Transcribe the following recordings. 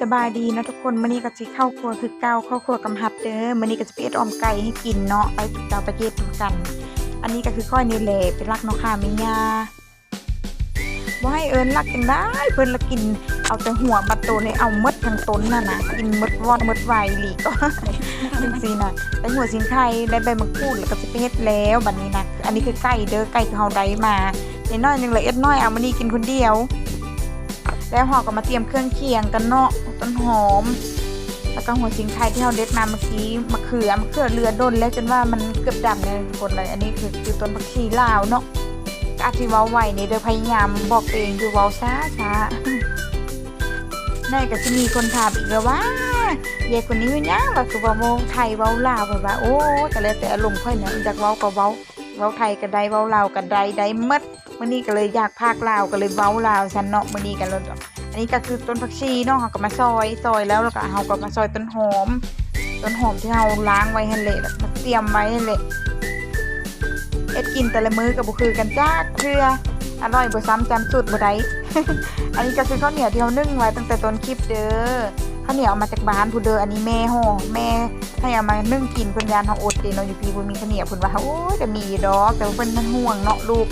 สบายดีนะทุกคนมื้อนี้ก็สิเข้าครัวคือเก่าเข้าครัวกำหับเด้อมื้อนี้ก็จะไปเอ็ดออมไก่ให้กินเนาะไปตุกเตาไปเก็บกัน อันนี้ก็คือก้อยนี่แหละเป็นรักเนาะค่ะม่ย่าบ่ให้เอิ้นรักจังได้เพิ่นละกินเอาแต่หัวบัดโตนี่เอามดทั้งต้นน่ะนะกินมดวอดมดไวหลีก็จังซี่นะแต่หัวสิงไข่ได้ใบมะกรูดแล้วก็สิไปเฮ็ดแล้วบัดนี้นะอันนี้คือไก่เด้อไก่ที่เฮาได้มานิดน้อยหนึงละเอ็ดน้อยเอามื้อนี้กินคนเดียว แล้วห่อก็มาเตรียมเครื่องเคียงกันเนาะต้นหอม แล้วก็หัวสิงไทยที่เราเด็ดมาเมื่อกี้มะเขือมะเขือเรือดนแล้วจนว่ามันเกือบดำเลยคนเลยอันนี้คือคือต้นผักชีลาวเนาะก็อาจจะเว้าไหวนี่เดี๋ยพยายามบอกตัวเองอยู่เว้าช้าช้าในก็จะมีคนถามอีกแล้วว่าเด็กคนนี้อยู่ยว่าคือว่าโมไทยเว้าลาวแบบว่าโอ้ก็แล้วแต่อารมณ์ค่อยเนี่ยจากเว้าก็เว้า เว้าไทยก็ได้เว้าลาวก็ได้ได้มดมื้อนี้ก็เลยอยากพากลาวก็เลยเว้าลาวซันเนาะมื้อนี้กันเลยอันนี้ก็คือต้นผักชีเนาะเราก็มาซอยซอยแล้วแล้วก็เราก็มาซอยต้นหอม ต้นหอมที่เราล้างไว้ให้เละแล้วมาเตรียมไว้ให้เละเอ็ดกินแต่ละมื้อกับบุคือกันจ้าเพื่ออร่อยบ่ซ้ำจำสูตรบ่ได้อันนี้ก็คือข้าวเหนียวที่เรานึ่งไว้ตั้งแต่ต้นคลิปเด้อ ข้าวเหนียวเอามาจากบ้านผู้เดออันนี้แม่ห่อแม่ให้เอามานึ่งกินเพิ่นยานเฮาอดเดเนาะอยู่พี่บ่มีข้าวเหนียวเพิ่นว่าโอ้ยก็มีดอกแต่เพิ่นมันห่วงเนาะลูก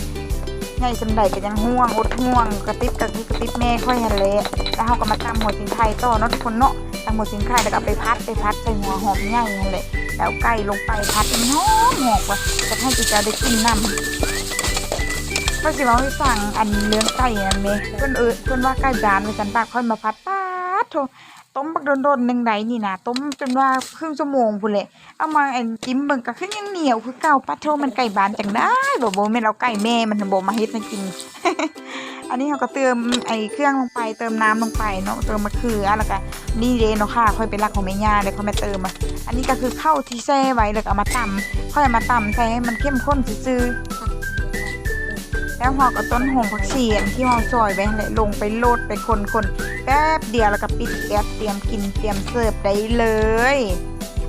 ไงสำใดก็ยังห่วงอดห่วงกระติบกระติบกระติบแม่ค่อยหันเละแล้วเขาก็มาตำหัวสิงไข่ต่อเนาะทุกคนเนาะตำหัวสิงไข่แล้วก็ไปพัดไปพัดใส่หัวหอมใหญ่หันเลยแล้วไก่ลงไปพัดมันหอมหอกว่ะจะให้จิจาได้กินน้ำก็สิว่าให้ฟังอันเลี้ยงไก่นั่นเมเพื่อนเออเพื่อนว่าไก่จานไปสันปากค่อยมาพัดป๊าดโถ ต้มบักโดนๆหนึ่งไดนี่นะต้มจนว่าครึ่งชั่วโมงพุ่นละเอามาอันจิ้มเบิ่งก็คือยังเหนียวคือเก่าปัดโทมันไก่บานจังได้บ่บ่แม่นเอาไก่แม่มันบ่มาเฮ็ดให้กิน อันนี้เราก็เติมไอ้เครื่องลงไปเติมน้ำลงไปเนาะเติมมะเขือแล้วก็นี่เดเนาะค่ะค่อยเป็นรักของแม่ย่าเลยค่อยมาเติมอะอันนี้ก็คือข้าวที่แช่ไว้แล้วก็เอามาตำค่อยเอามาตำใส่ให้มันเข้มข้นซื่อๆ แล้วหอกับต้นหอมผักชีนที่เราซอยไว้และลงไปโลดไปคนๆแป๊บเดียวแล้วก็ปิดแก๊สเตรียมกินเตรียมเสิร์ฟได้เลย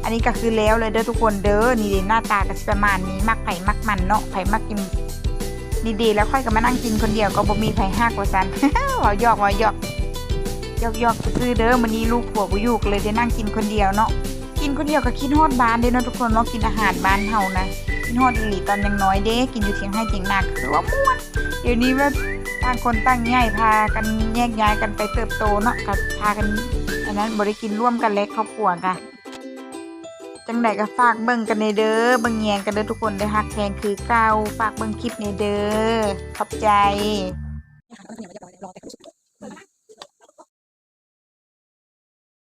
อันนี้ก็คือแล้วเลยเด้อทุกคนเด้อนี่เด้หน้าตาก็ประมาณนี้มักไผ่มักมันเนาะไผ่มักกินนี่ดีแล้วค่อยก็มานั่งกินคนเดียวก็บ่มีไผ่ห้ากว่าซันเว่าหยอกเว่าหยอกหยอกหยอกซื้อเด้อมื้อนี้ลูกผัวบ่อยู่ก็เลยได้นั่งกินคนเดียวเนาะกินคนเดียวก็คิดฮอดบ้านเด้เนาะทุกคนเนาะกินอาหารบ้านเฮานะ กินฮอดอีหลีตอนยังน้อยเด้กินอยู่เถียงให้เถียงนากคือว่าม่วนเดี๋ยวนี้ว่าต่างคนต่างย้ายพากันแยกย้ายกันไปเติบโตเนาะก็พากันอันนั้นบ่ได้กินร่วมกันเล็กครอบครัวกันจังใดก็ฝากเบิ่งกันในเด้อเบิ่งแยงกันเด้อทุกคนเด้อฮักแพงคือเก่าฝากเบิ่งคลิปในเด้อขอบใจ